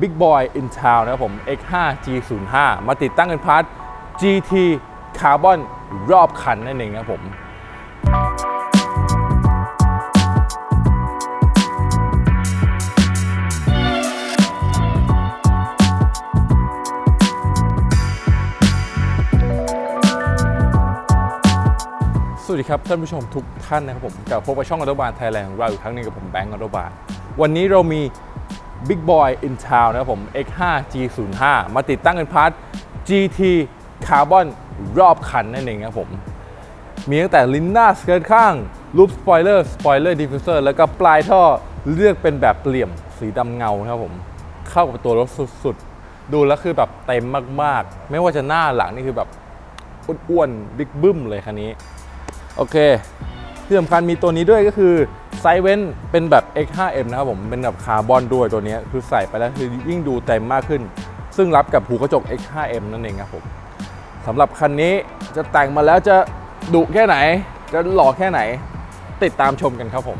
Big Boy in Town นะครับผม X5 G05 มาติดตั้งเป็นพาร์ท GT Carbon รอบคันนั่นเองนะครับผมสวัสดีครับท่านผู้ชมทุกท่านนะครับผมกลับพบกับช่องอ u ตบ n นไทยแลนด์ของเราอีกครั้งหนึงกับผมแบงก์อ u ต b บ n วันนี้เรามี Big Boy in Town นะครับผม X5 G05 มาติดตั้งเป็นพาร์ท GT Carbon รอบคันนั่นเองครับผม มีตั้งแต่ลิ้นหน้าสเกิร์ตข้างลูปสปอยเลอร์สปอยเลอร์ดิฟฟิวเซอร์แล้วก็ปลายท่อเลือกเป็นแบบเปลี่ยมสีดำเงาครับผม เข้ากับตัวรถสุดๆ ดูแล้วคือแบบเต็มมากๆ ไม่ว่าจะหน้าหลังนี่คือแบบอ้วนๆ บิ๊กบึ้มเลยคันนี้ โอเค ที่สำคัญมีตัวนี้ด้วยก็คือไซเว้นเป็นแบบ X5M นะครับผม เป็นแบบคาร์บอนด้วยตัวนี้คือใส่ไปแล้วคือยิ่งดูเต็มมากขึ้น ซึ่งรับกับหูกระจก X5M นั่นเองครับผมสำหรับคันนี้จะแต่งมาแล้วจะดุแค่ไหน จะหล่อแค่ไหน ติดตามชมกันครับผม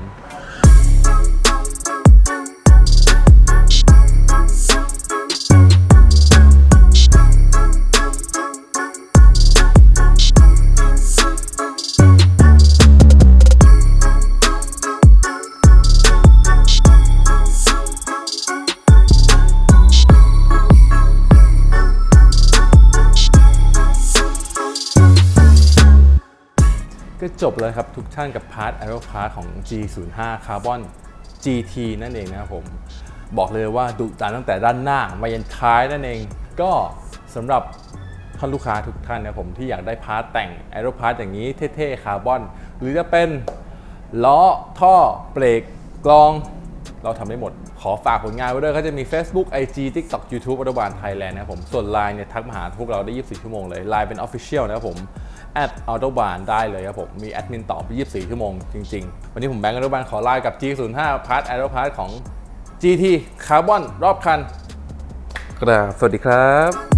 ก็จบเลยครับทุกท่านกับพาร์ท Aero Part ของ G05 Carbon GT นั่นเองนะครับผม บอกเลยว่าดุดันตั้งแต่ด้านหน้ามายันท้ายนั่นเอง ก็สำหรับท่านลูกค้าทุกท่านนะครับผมที่อยากได้พาร์ทแต่ง Aero Part อย่างนี้เท่ๆคาร์บอนหรือจะเป็นล้อท่อเบรกกลอง เราทำได้หมด ขอฝากผลงานไว้ด้วยก็จะมี Facebook IG TikTok YouTube รัฐบาลไทยแลนด์นะครับผมส่วน Line เนี่ยทักมาหาพวกเราได้ 24 ชั่วโมงเลย Line เป็น Official นะครับผม at autobahn ได้เลยครับผม มีแอดมินตอบ 24 ชั่วโมงจริง ๆ วันนี้ผมแบงค์ออโตบานขอลากับ G05 Part Aero Part ของ GT Carbon รอบคัน กราบสวัสดีครับ